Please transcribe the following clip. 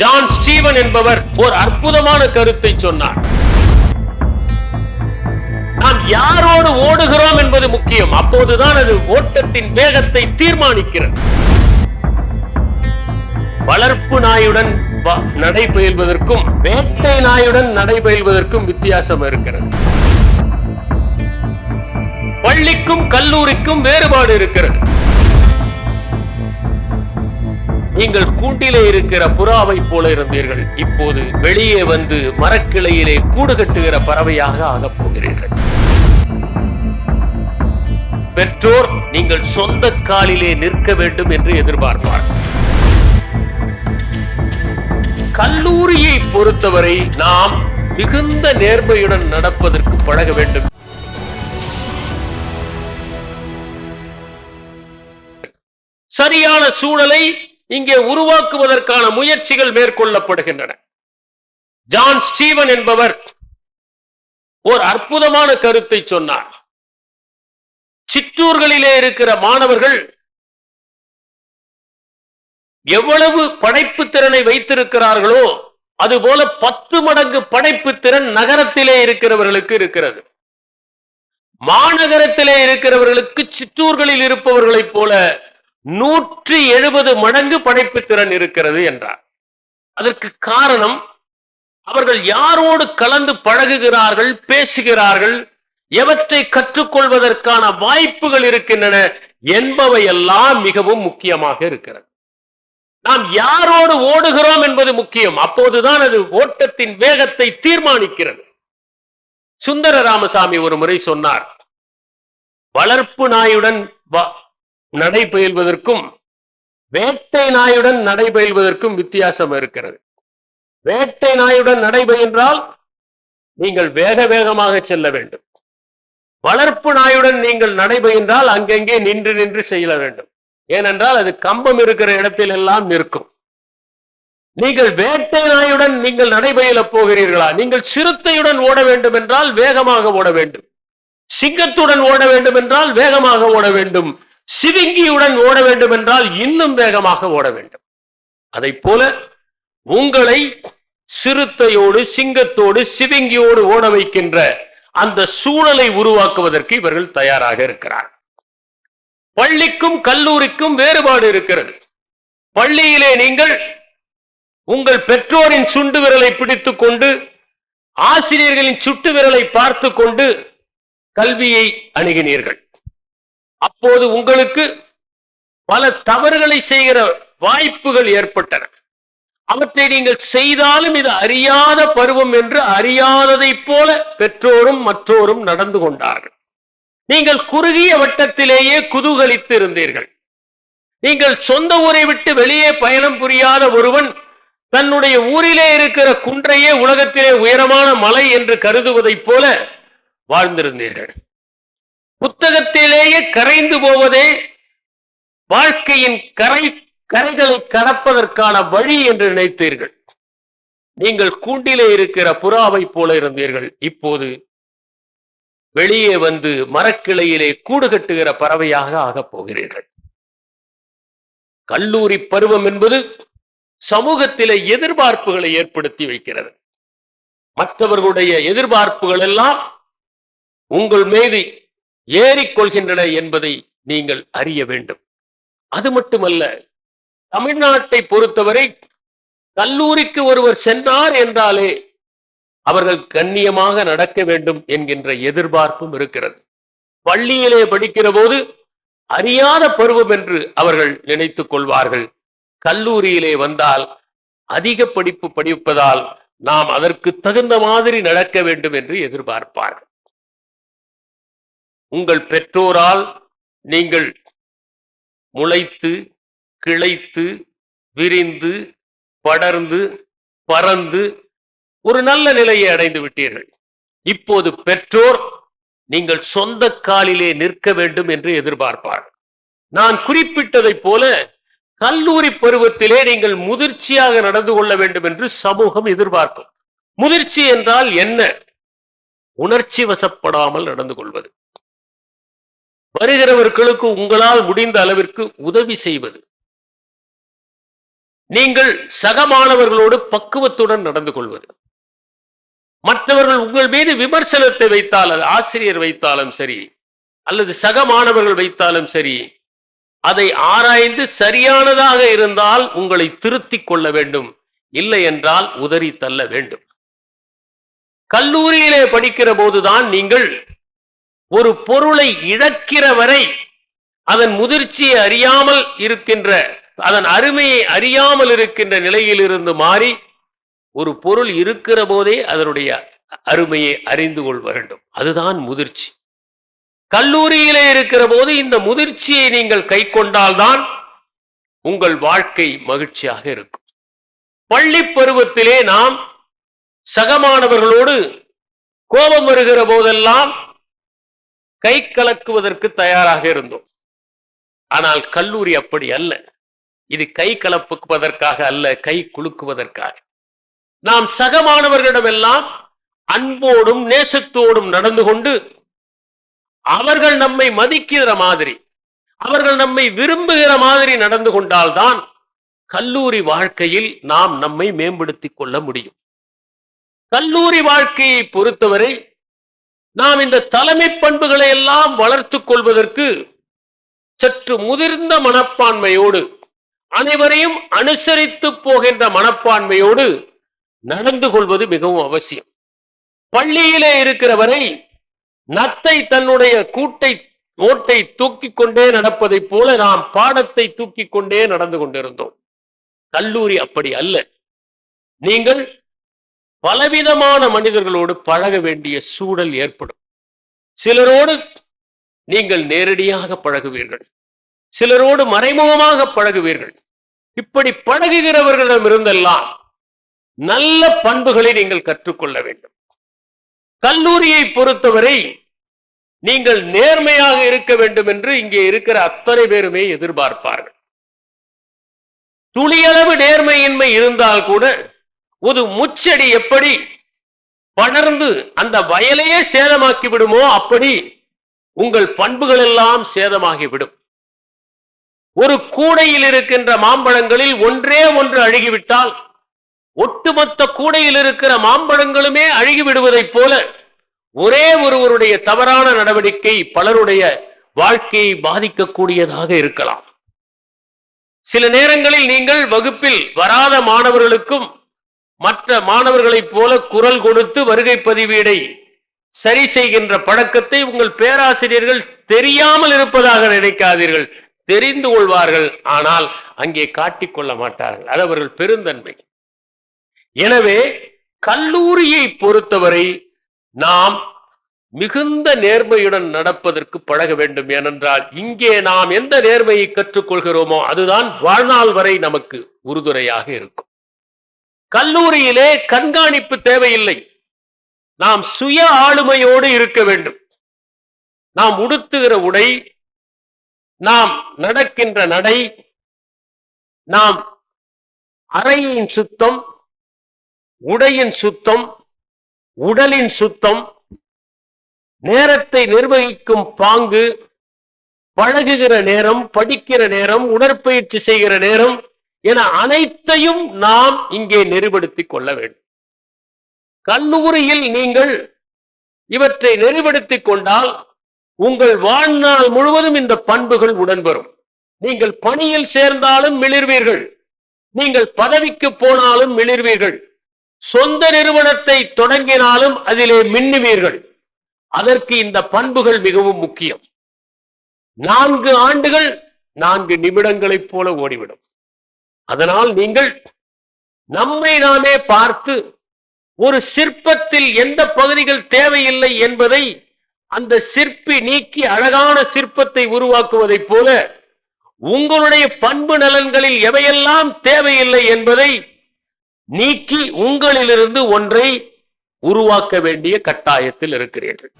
John Steven என்பவர் ஒரு அற்புதமான கருத்தை சொன்னார். நாம் யாரோடு ஓடுகிறோம் என்பது முக்கியம். அப்போதுதான் அது ஓட்டத்தின் வேகத்தை தீர்மானிக்கிறது. வளர்ப்பு நாயுடன் நடைபெயல்வதற்கும் வேட்டை நாயுடன் நடைபெயல்வதற்கும் வித்தியாசம் இருக்கிறது. பள்ளிக்கும் கல்லூரிக்கும் வேறுபாடு இருக்கிறது. நீங்கள் கூண்டிலே இருக்கிற புறாவை போல இருந்தீர்கள். இப்போது வெளியே வந்து மரக்கிளையிலே கூடு கட்டுகிற பறவையாக ஆகப் போகிறீர்கள். பெற்றோர் நீங்கள் சொந்த காலிலே நிற்க வேண்டும் என்று எதிர்பார்ப்பார். கல்லூரியை பொறுத்தவரை நாம் மிகுந்த நேர்மையுடன் நடப்பதற்கு பழக வேண்டும். சரியான சூழலை இங்கே உருவாக்குவதற்கான முயற்சிகள் மேற்கொள்ளப்படுகின்றன. ஜான் ஸ்டீவன் என்பவர் ஒரு அற்புதமான கருத்தை சொன்னார். சிற்றூர்களிலே இருக்கிற மாணவர்கள் எவ்வளவு படைப்பு திறனை வைத்திருக்கிறார்களோ அதுபோல பத்து மடங்கு படைப்பு திறன் நகரத்திலே இருக்கிறவர்களுக்கு இருக்கிறது. மாநகரத்திலே இருக்கிறவர்களுக்கு சிற்றூர்களில் இருப்பவர்களைப் போல நூற்றி எழுபது மடங்கு படைப்பு திறன் இருக்கிறது என்றார். அதற்கு காரணம் அவர்கள் யாரோடு கலந்து பழகுகிறார்கள் பேசுகிறார்கள் எவற்றை கற்றுக்கொள்வதற்கான வாய்ப்புகள் இருக்கின்றன என்பவையெல்லாம் மிகவும் முக்கியமாக இருக்கிறது. நாம் யாரோடு ஓடுகிறோம் என்பது முக்கியம். அப்போதுதான் அது ஓட்டத்தின் வேகத்தை தீர்மானிக்கிறது. சுந்தர ராமசாமி ஒரு முறை சொன்னார் வளர்ப்பு நாயுடன் வ- வேட்டை நாயுடன் நடைபயில்வதற்கும் வித்தியாசம் இருக்கிறது. வேட்டை நாயுடன் நடைபயின்றால் நீங்கள் வேக வேகமாக செல்ல வேண்டும். வளர்ப்பு நாயுடன் நீங்கள் நடைபயின்றால் அங்கங்கே நின்று நின்று செய்ய வேண்டும். ஏனென்றால் அது கம்பம் இருக்கிற இடத்தில் எல்லாம் நிற்கும். நீங்கள் வேட்டை நாயுடன் நீங்கள் நடைபயில போகிறீர்களா? நீங்கள் சிறுத்தையுடன் ஓட வேண்டும் என்றால் வேகமாக ஓட வேண்டும். சிங்கத்துடன் ஓட வேண்டும் என்றால் வேகமாக ஓட வேண்டும். சிவிங்கியுடன் ஓட வேண்டும் என்றால் இன்னும் வேகமாக ஓட வேண்டும். அதை போல உங்களை சிறுத்தையோடு சிங்கத்தோடு சிவிங்கியோடு ஓட வைக்கின்ற அந்த சூழலை உருவாக்குவதற்கு இவர்கள் தயாராக இருக்கிறார் பள்ளிக்கும் கல்லூரிக்கும் வேறுபாடு இருக்கிறது. பள்ளியிலே நீங்கள் உங்கள் பெற்றோரின் சுண்டு விரலை பிடித்துக் கொண்டு ஆசிரியர்களின் சுட்டு விரலை பார்த்து கொண்டு கல்வியை அணுகினீர்கள். அப்போது உங்களுக்கு பல தவறுகளை செய்கிற வாய்ப்புகள் ஏற்பட்டன. அவற்றை நீங்கள் செய்தாலும் இது அறியாத பருவம் என்று அறியாததைப் போல பெற்றோரும் மற்றோரும் நடந்து கொண்டார்கள். நீங்கள் குறுகிய வட்டத்திலேயே குதூகலித்து இருந்தீர்கள். நீங்கள் சொந்த ஊரை விட்டு வெளியே பயணம் புரியாத ஒருவன் தன்னுடைய ஊரிலே இருக்கிற குன்றையே உலகத்திலே உயரமான மலை என்று கருதுவதைப் போல வாழ்ந்திருந்தீர்கள். புத்தகத்திலேயே கரைந்து போவதே வாழ்க்கையின் கரை கரைகளை கடப்பதற்கான வழி என்று நினைத்தீர்கள். நீங்கள் கூண்டிலே இருக்கிற புறாவை போல இருந்தீர்கள். இப்போது வெளியே வந்து மரக்கிளையிலே கூடு கட்டுகிற பறவையாக ஆகப் போகிறீர்கள். கல்லூரி பருவம் என்பது சமூகத்திலே எதிர்பார்ப்புகளை ஏற்படுத்தி வைக்கிறது. மற்றவர்களுடைய எதிர்பார்ப்புகள் எல்லாம் உங்கள் மீது ஏறிக்கொள்கின்றன என்பதை நீங்கள் அறிய வேண்டும். அது மட்டுமல்ல தமிழ்நாட்டை பொறுத்தவரை கல்லூரிக்கு ஒருவர் சென்றார் என்றாலே அவர்கள் கண்ணியமாக நடக்க வேண்டும் என்கின்ற எதிர்பார்ப்பும் இருக்கிறது. பள்ளியிலே படிக்கிற போது அறியாத பருவம் என்று அவர்கள் நினைத்துக் கொள்வார்கள். கல்லூரியிலே வந்தால் அதிக படிப்பு படிப்பதால் நாம் அதற்கு தகுந்த மாதிரி நடக்க வேண்டும் என்று எதிர்பார்ப்பார்கள். உங்கள் பெற்றோரால் நீங்கள் முளைத்து கிளைத்து விரிந்து படர்ந்து பறந்து ஒரு நல்ல நிலையை அடைந்து விட்டீர்கள். இப்போது பெற்றோர் நீங்கள் சொந்த காலிலே நிற்க வேண்டும் என்று எதிர்பார்ப்பார்கள் நான் குறிப்பிட்டதைப் போல கல்லூரி பருவத்திலே நீங்கள் முதிர்ச்சியாக நடந்து கொள்ள வேண்டும் என்று சமூகம் எதிர்பார்க்கும். முதிர்ச்சி என்றால் என்ன? உணர்ச்சி வசப்படாமல் நடந்து கொள்வது. வருகிறவர்களுக்கு உங்களால் முடிந்த அளவிற்கு உதவி செய்வது. நீங்கள் சக மாணவர்களோடு பக்குவத்துடன் நடந்து கொள்வது. மற்றவர்கள் உங்கள் மீது விமர்சனத்தை வைத்தால் அது ஆசிரியர் வைத்தாலும் சரி அல்லது சக மாணவர்கள் வைத்தாலும் சரி அதை ஆராய்ந்து சரியானதாக இருந்தால் உங்களை திருத்திக் கொள்ள வேண்டும். இல்லை என்றால் உதறி தள்ள வேண்டும். கல்லூரியிலே படிக்கிற போதுதான் நீங்கள் ஒரு பொருளை இழக்கிற வரை அதன் முதிர்ச்சியை அறியாமல் இருக்கின்ற அதன் அருமையை அறியாமல் இருக்கின்ற நிலையிலிருந்து மாறி ஒரு பொருள் இருக்கிற போதே அதனுடைய அருமையை அறிந்து கொள்ள வேண்டும். அதுதான் முதிர்ச்சி. கல்லூரியிலே இருக்கிற போது இந்த முதிர்ச்சியை நீங்கள் கை கொண்டால்தான் உங்கள் வாழ்க்கை மகிழ்ச்சியாக இருக்கும். பள்ளி பருவத்திலே நாம் சகமானவர்களோடு கோபம் வருகிற போதெல்லாம் கை கலக்குவதற்கு தயாராக இருந்தோம். ஆனால் கல்லூரி அப்படி அல்ல. இது கை கலப்புவதற்காக அல்ல கை குலுக்குவதற்காக. நாம் சக மாணவர்களிடமெல்லாம் அன்போடும் நேசத்தோடும் நடந்து கொண்டு அவர்கள் நம்மை மதிக்கிற மாதிரி அவர்கள் நம்மை விரும்புகிற மாதிரி நடந்து கொண்டால்தான் கல்லூரி வாழ்க்கையில் நாம் நம்மை மேம்படுத்திக் கொள்ள முடியும். கல்லூரி வாழ்க்கையை பொறுத்தவரை நாம் இந்த தலைமை பண்புகளை எல்லாம் வளர்த்து கொள்வதற்கு சற்று முதிர்ந்த மனப்பான்மையோடு அனைவரையும் அனுசரித்து போகின்ற மனப்பான்மையோடு நடந்து கொள்வது மிகவும் அவசியம். பள்ளியிலே இருக்கிற வரை நத்தை தன்னுடைய கூட்டை ஓட்டை தூக்கி கொண்டே நடப்பதைப் போல நாம் பாடத்தை தூக்கி கொண்டே நடந்து கொண்டிருந்தோம். கல்லூரி அப்படி அல்ல. நீங்கள் பலவிதமான மனிதர்களோடு பழக வேண்டிய சூழல் ஏற்படும். சிலரோடு நீங்கள் நேரடியாக பழகுவீர்கள். சிலரோடு மறைமுகமாக பழகுவீர்கள். இப்படி பழகுகிறவர்களிடமிருந்தெல்லாம் நல்ல பண்புகளை நீங்கள் கற்றுக்கொள்ள வேண்டும். கல்லூரியை பொறுத்தவரை நீங்கள் நேர்மையாக இருக்க வேண்டும் என்று இங்கே இருக்கிற அத்தனை பேருமே எதிர்பார்ப்பார்கள். துளியளவு நேர்மையின்மை இருந்தால் கூட ஒரு முச்செடி எப்படி படர்ந்து அந்த வயலையே சேதமாக்கி விடுமோ அப்படி உங்கள் பண்புகள் எல்லாம் சேதமாகிவிடும். ஒரு கூடையில் இருக்கின்ற மாம்பழங்களில் ஒன்றே ஒன்று அழுகிவிட்டால் ஒட்டுமொத்த கூடையில் இருக்கிற மாம்பழங்களுமே அழுகி விடுவதைப் போல ஒரே ஒருவருடைய தவறான நடவடிக்கை பலருடைய வாழ்க்கையை பாதிக்கக்கூடியதாக இருக்கலாம். சில நேரங்களில் நீங்கள் வகுப்பில் வராத மாணவர்களுக்கும் மற்ற மாணவர்களைப் போல குரல் கொடுத்து வருகை பதிவீடை சரி செய்கின்ற பழக்கத்தை உங்கள் பேராசிரியர்கள் தெரியாமல் இருப்பதாக நினைக்காதீர்கள். தெரிந்து கொள்வார்கள். ஆனால் அங்கே காட்டிக்கொள்ள மாட்டார்கள். அது அவர்கள் பெருந்தன்மை. எனவே கல்லூரியை பொறுத்தவரை நாம் மிகுந்த நேர்மையுடன் நடப்பதற்கு பழக வேண்டும். ஏனென்றால் இங்கே நாம் எந்த நேர்மையை கற்றுக்கொள்கிறோமோ அதுதான் வாழ்நாள் வரை நமக்கு உறுதுணையாக இருக்கும். கல்லூரியிலே கண்காணிப்பு தேவையில்லை. நாம் சுய ஆளுமையோடு இருக்க வேண்டும். நாம் உடுத்துகிற உடை நாம் நடக்கின்ற நடை நாம் அறையின் சுத்தம் உடையின் சுத்தம் உடலின் சுத்தம் நேரத்தை நிர்வகிக்கும் பாங்கு பழகுகிற நேரம் படிக்கிற நேரம் உடற்பயிற்சி செய்கிற நேரம் என அனைத்தையும் நாம் இங்கே நெறிப்படுத்திக் கொள்ள வேண்டும். கல்லூரியில் நீங்கள் இவற்றை நெறிப்படுத்திக் கொண்டால் உங்கள் வாழ்நாள் முழுவதும் இந்த பண்புகள் உடன்பெறும். நீங்கள் பணியில் சேர்ந்தாலும் மிளிர்வீர்கள். நீங்கள் பதவிக்கு போனாலும் மிளிர்வீர்கள். சொந்த நிறுவனத்தை தொடங்கினாலும் அதிலே மின்னுவீர்கள். அதற்கு இந்த பண்புகள் மிகவும் முக்கியம். நான்கு ஆண்டுகள் நான்கு நிமிடங்களைப் போல ஓடிவிடும். அதனால் நீங்கள் நம்மை நாமே பார்த்து ஒரு சிற்பத்தில் எந்த பகுதிகள் தேவையில்லை என்பதை அந்த சிற்பி நீக்கி அழகான சிற்பத்தை உருவாக்குவதைப் போல உங்களுடைய பண்பு நலன்களில் எவையெல்லாம் தேவையில்லை என்பதை நீக்கி உங்களிலிருந்து ஒன்றை உருவாக்க வேண்டிய கட்டாயத்தில் இருக்கிறீர்கள்.